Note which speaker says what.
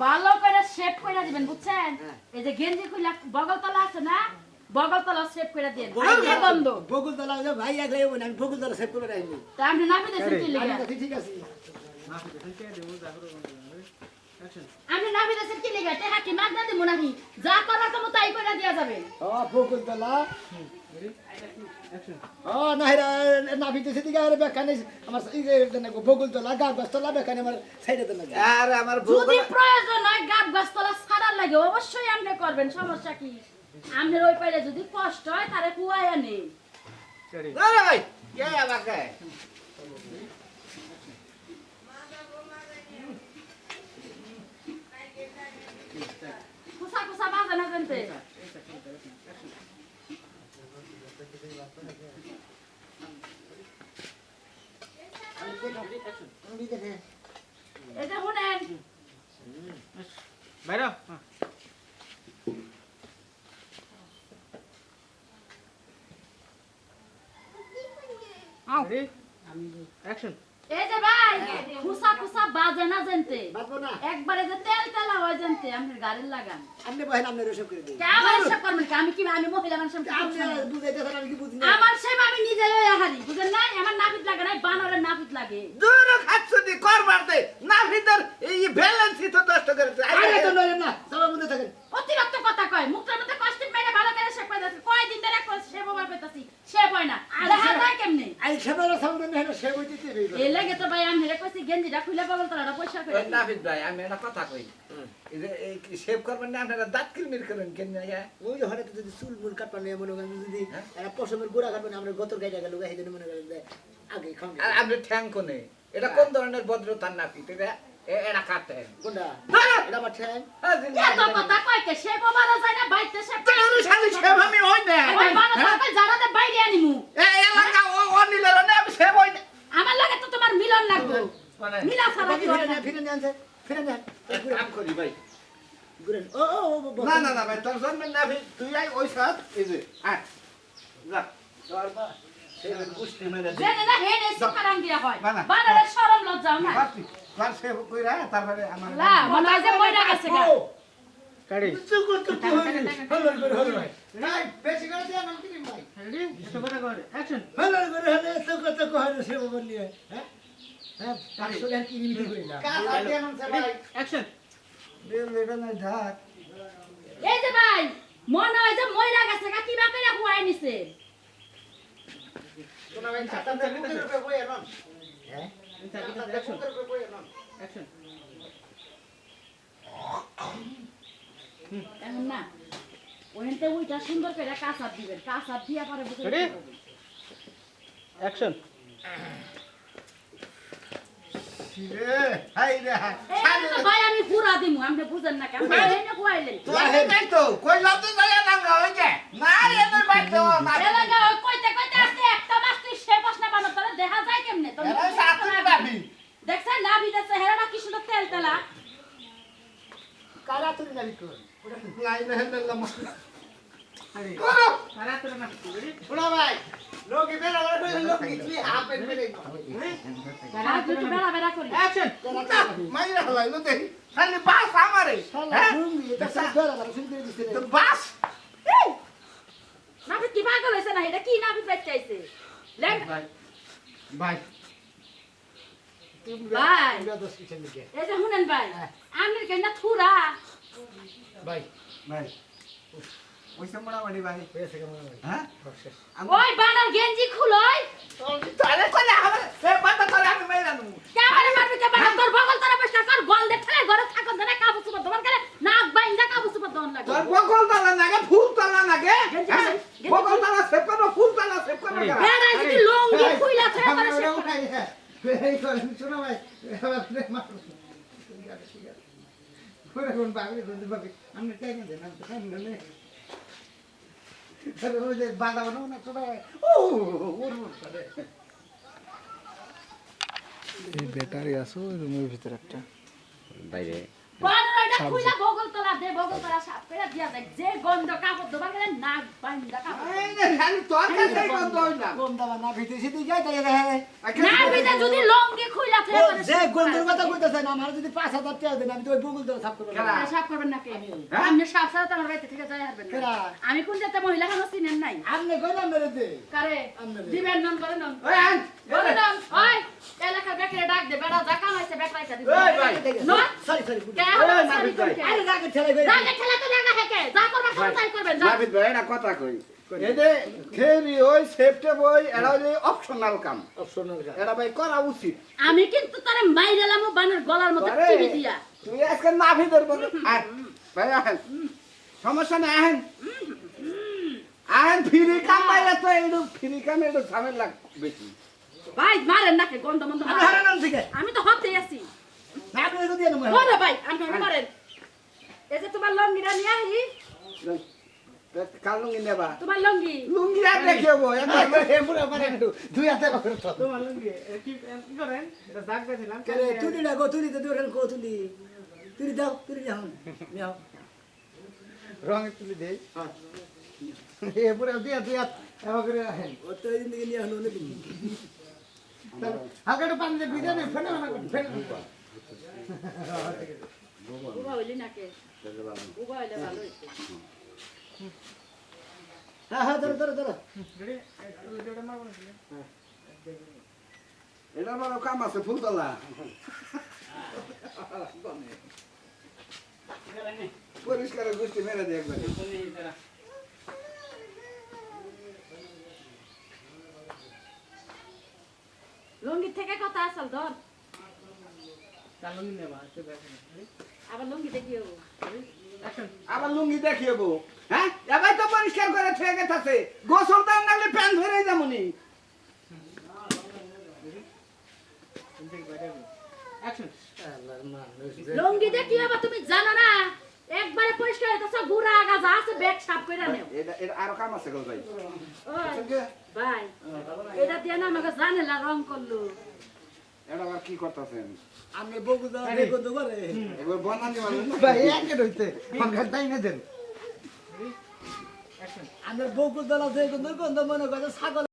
Speaker 1: ভালো করে শেপ করে দিবেন বুঝছেন?
Speaker 2: হ্যাঁ।
Speaker 1: এই যে গেঞ্জি খুলে বগলতলা আছে না? বগলতলা শেপ করে দিন
Speaker 2: বগলতলা?
Speaker 1: আগে বন্ধ।
Speaker 2: বকুল তলা ভাই এক লাগবে না আমি করে রাখব
Speaker 1: তা আপনি নামি দেন কি
Speaker 2: আমি ঠিক আছে।
Speaker 3: কি
Speaker 1: লিগা? কি না দিব যা করার তো তাই করে দেয়া যাবে।
Speaker 2: ও তলা
Speaker 3: অ্যাকশন
Speaker 2: ও নাহিরা নাভি তো সেদিকে আর বেকানে আমার এই যে দেন বকুল তলা গা তলা বেকানে আমার সাইডে দেন
Speaker 4: আর আমার
Speaker 1: যদি প্রয়োজন হয় গাব গাছতলা ছাড়ার লাগে অবশ্যই আপনি করবেন সমস্যা কি? আপনার ওই পাইলে যদি কষ্ট হয় তারে
Speaker 4: আরে ভাই কে আবার কে?
Speaker 1: বাজে না জানতে এটা শুনেন
Speaker 3: বাইরে হ্যাঁ রেডি অ্যাকশন
Speaker 1: এই যে ভাই কুসা কুসা বাজে না জানতে?
Speaker 2: বাঁচবো না।
Speaker 1: একবারে যে তেল তেলা হয় জানতে আপনার গাড়ির লাগান
Speaker 2: আপনি বহেন আপনি রসব করে দিন।
Speaker 1: আমার করবেন আমি কি আমি মহিলা মানুষ
Speaker 2: আপনি বুঝাইতে পারেন আমি কি বুঝি
Speaker 1: আমার সেম আমি নিজে হারি বুঝেন না আমার নাপিত লাগে না বানরের নাপিত লাগে।
Speaker 4: দূর খাচ্ছি করবার দে না ভিতর এই ব্যালেন্সই তো নষ্ট করেছে
Speaker 2: আরে তো নয় না সবার মধ্যে থাকেন
Speaker 1: অতিরিক্ত কথা কয় মুখটার মধ্যে কষ্ট মেরে ভালো করে শেখ পাই যাচ্ছে কয়দিন ধরে কয় সে ব্যবহার করতেছি সে হয় না দেখা যায় কেমনে
Speaker 2: আই সেবার সামনে না সে হইতে
Speaker 1: এই লাগে তো ভাই আমি হেরে কইছি গেঞ্জিটা খুলে বগল তোরা পয়সা করে দিন।
Speaker 4: ভাই আমি একটা কথা কই। এই যে এই সেভ করবেন না আপনারা দাঁত কিলমির করেন কেন না
Speaker 2: ওই হঠাৎ যদি চুল মুল কাটপান নিয়ে মনে করেন যদি
Speaker 4: হ্যাঁ?
Speaker 2: পশমের গোড়া কাটবেন আমরা গতর গাইটা গেল গাই জন্য মনে করেন আগে খাম
Speaker 4: আর আপনি ঠ্যাং কোনে? এটা কোন ধরনের ভদ্রতার নাপিত এটা এ- কাটে
Speaker 2: কোনটা? এটা আমার ঠ্যাং?
Speaker 1: এত কথা কয় কে সে বাবারা যায় না বাইতে সে
Speaker 4: শালি সেভ আমি হই না।
Speaker 1: ওই বাবা কয় বাইরে আনিমু।
Speaker 4: এলাকা ও ও আমি হই না
Speaker 1: আমার লাগে তো তোমার মিলন লাগবে
Speaker 4: মানে
Speaker 1: মিলা ছাড়া কি হয়
Speaker 2: ফিরে
Speaker 1: না
Speaker 2: নেন ফিরে নেন ফিরে নেন
Speaker 4: কাম করি ভাই।
Speaker 2: ও ও
Speaker 4: না না না ভাই তোর জন্মের নাভিদ তুই আই ওই সাথ এই যে আয়। যা। তোর বা
Speaker 1: না না।
Speaker 4: তারপরে আমার
Speaker 1: মনে
Speaker 2: ভাই। বেশি করে ভাই?
Speaker 3: অ্যাকশন
Speaker 2: করে। হলো তো কত সে বললি হ্যাঁ?
Speaker 1: এই যে ভাই মনে হয় যে মইরা গেছে কিবা কইরা হুয়াই নিছে।
Speaker 2: হ্যাঁ?
Speaker 1: এখন না ওইতে ওইটা সুন্দর করে কাঁচাপ দিবেন কাঁচাপ দিয়া পরে?
Speaker 3: অ্যাকশন
Speaker 4: রে হাই রে হাই
Speaker 1: এই তো ভাই আমি পুরা দিমু বুঝেন না কেন
Speaker 4: তুই নাই তো হই যে না রে তোর
Speaker 1: কইতে কইতে একটা মাস তুই সে প্রশ্ন বানো তোরে দেখা যায় কেমনে তোর
Speaker 4: এরা সাথে
Speaker 1: দেখছেন না বিদেশে হেরাটা কি সুন্দর তেল তেলা
Speaker 2: কারা তুমি
Speaker 4: না হেল্লাম
Speaker 3: রেডি
Speaker 4: করো
Speaker 3: না
Speaker 4: বাস আমারে হ্যাঁ?
Speaker 2: দিছে
Speaker 4: তো বাস?
Speaker 1: নাবিদ কি পাগল হয়েছে না? এটা কি চাইছে লেন
Speaker 4: ভাই ভাই।
Speaker 1: এই যে শুনেন ভাই আমি কেন থুরা।
Speaker 2: ভাই
Speaker 4: ভাই। বাড়ি হ্যাঁ?
Speaker 1: ওই বানার গেঞ্জি খুলই।
Speaker 4: আমার এ বাতা করে আমি মাইরা নু
Speaker 1: ক্যামেরা মারবি কে বানা তোর বগল তোরা পয়সা কর গল দে ঠেলে ঘরে থাকন দে না কাবু সুপার দমন করে নাক বাইন্দা কাবু সুপার দমন লাগে।
Speaker 4: তোর তালা নাগে ফুল তালা নাগে? হ্যাঁ? তালা সেভ করো ফুল তালা সেভ করো
Speaker 1: বেড়া যদি লঙ্গি খুইলা ছেড়ে করে। সে
Speaker 2: এই করে শোনো ভাই এবার মারো। ঠিক আছে ঠিক আছে। পুরো কোন বাবি কোন বাবি আমি টাইম দেন আমি টাইম দেন যে না ও
Speaker 5: এই ব্যাটারি রুমের ভিতরে একটা।
Speaker 6: বাইরে।
Speaker 1: দে দিয়া যায় যে গন্ধ কাপড় দোবার গেলে নাক বাইন্দা কাপড়।
Speaker 4: এই তোর কাছে গন্ধ না।
Speaker 2: না ভিতরে সিদ্ধি যাই তাই রে
Speaker 1: না বিদে যদি লঙ্গি খুইলা থাকে
Speaker 2: যে গন্ধের কথা কইতেছে আমার যদি পাঁচ হাজার টাকা দেন আমি তো ওই বুগুল ধরে সাফ করব
Speaker 4: কেরা?
Speaker 1: সাপ করবেন নাকি? আপনি সাপ ছাড়া আমার বাড়িতে থেকে যাই হারবেন না। আমি কোন জাতে মহিলা কেন চিনেন নাই।
Speaker 2: আপনি কইলাম মেরে দে
Speaker 1: কারে? দিবেন নন করে নন।
Speaker 4: ওই আন,
Speaker 1: বলে নন। ওই এলাকা বেকরে ডাক দে বেড়া যা কামাইছে বেকরাইছে দিবে।
Speaker 4: ওই ভাই।
Speaker 1: নন
Speaker 2: সরি সরি
Speaker 1: কে
Speaker 4: ওই
Speaker 1: হবে
Speaker 4: নাবিদ
Speaker 1: সরি
Speaker 4: ভাই।
Speaker 1: কোনকে?
Speaker 2: আরে রাগে ঠেলে
Speaker 1: রাগে ঠেলা তো রাগা হেকে যা করবা তাই করবেন যা।
Speaker 4: নাবিদ ভাই, একটা কথা কই। এদে খেরি ওই সেফটে বই এটা হইলে অপশনাল কাম।
Speaker 2: অপশনাল গা
Speaker 4: এটা ভাই করা উচিত।
Speaker 1: আমি কিন্তু তোরে মাইরালাম বানের গলার
Speaker 4: আরে,
Speaker 1: টিভি দিয়া।
Speaker 4: তুই আজকে নাভিদের বলে আয়, ভাই আহেন। সমস্যা নেই আহেন। আহেন ফ্রি কাম পাইলে তো একটু ফ্রি কাম একটু ঝামেলা বেশি।
Speaker 1: ভাই মারেন নাকি গন্ধ মন্ধ
Speaker 2: আমি
Speaker 1: তো হতে আছি।
Speaker 2: না তো দিয়ে
Speaker 1: ভাই আমি মারেন। এই যে তোমার লঙ্গিটা নিয়ে আহি।
Speaker 4: কাল লুঙ্গি নেবা?
Speaker 1: তোমার লঙ্গি।
Speaker 4: লুঙ্গি আর দেখাবো
Speaker 2: এ পুরো মানে একটু দুই হাতে তো।
Speaker 3: তোমার লুঙ্গি কি করেন? এটা দাগ দিয়েছিলাম
Speaker 2: কেরে তুলি না গো তুলি তো দূরের গো তুলি তুলি দাও তুলি দাও নিও।
Speaker 3: রং তুলি দেই।
Speaker 2: এ পুরো দিয়া দুই হাত এবার করে রাখেন।
Speaker 5: ও তো এই দিকে নিয়ে হলো নাকি
Speaker 2: হালকা একটু পানি দিয়ে ভিজে নে ফেলে না ফেলে
Speaker 1: উবা হইলি নাকি? উবা হইলে ভালো হইছে
Speaker 5: হ্যাঁ হ্যাঁ ধরো ধরো ধরো।
Speaker 3: রেডি? এটা
Speaker 4: বড় কাম আছে ফুলতলা। পরিষ্কার গোষ্ঠী মেরে দিয়ে একবার।
Speaker 1: লঙ্গি থেকে কথা আসল ধর।
Speaker 3: লুঙ্গি নেবা
Speaker 1: আবার
Speaker 4: লুঙ্গি দেখিয়েবো হ্যাঁ? এবার তো পরিষ্কার করে থেকে গেছে গোসল দাম লাগলে প্যান ধরে
Speaker 1: লঙ্গিতে কি হবে তুমি জানো না একবারে পরিষ্কার হইতেছ গুড়া গাজা আছে ব্যাগ সাফ করে নেও।
Speaker 4: এটা এটা আরও কাম আছে গো ভাই।
Speaker 1: ভাই এটা দিয়ে না আমাকে জানেলা রং করল।
Speaker 4: এটা আবার কি করতেছেন?
Speaker 5: আমি বকু দাও দেখো তো করে
Speaker 4: এবার বনানি না?
Speaker 2: ভাই একে রইতে ফঙ্কার তাই না দেন?
Speaker 5: আমার বকু দাও দেখো তো মনে করে ছাগল